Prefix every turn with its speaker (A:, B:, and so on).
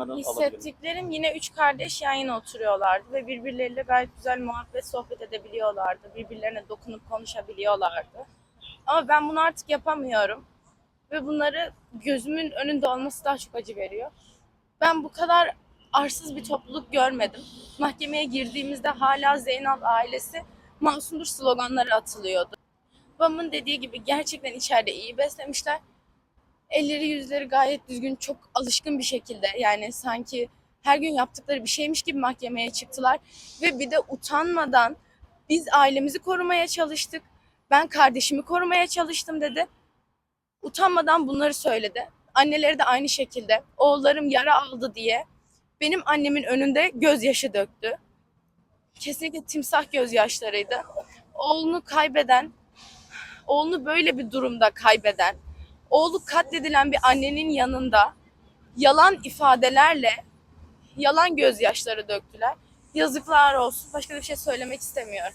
A: alabilirim.
B: Hissettiklerim yine üç kardeş yan yana oturuyorlardı ve birbirleriyle gayet güzel muhabbet sohbet edebiliyorlardı. Birbirlerine dokunup konuşabiliyorlardı. Ama ben bunu artık yapamıyorum. Ve bunları gözümün önünde olması daha çok acı veriyor. Ben bu kadar arsız bir topluluk görmedim. Mahkemeye girdiğimizde hala Zeynal ailesi masumdur sloganları atılıyordu. Babamın dediği gibi gerçekten içeride iyi beslemişler. Elleri yüzleri gayet düzgün, çok alışkın bir şekilde yani sanki her gün yaptıkları bir şeymiş gibi mahkemeye çıktılar. Ve bir de utanmadan biz ailemizi korumaya çalıştık. Ben kardeşimi korumaya çalıştım dedi. Utanmadan bunları söyledi. Anneleri de aynı şekilde. Oğullarım yara aldı diye benim annemin önünde gözyaşı döktü. Kesinlikle timsah gözyaşlarıydı. Oğlunu kaybeden, oğlunu böyle bir durumda kaybeden, oğlu katledilen bir annenin yanında yalan ifadelerle yalan gözyaşları döktüler. Yazıklar olsun. Başka bir şey söylemek istemiyorum.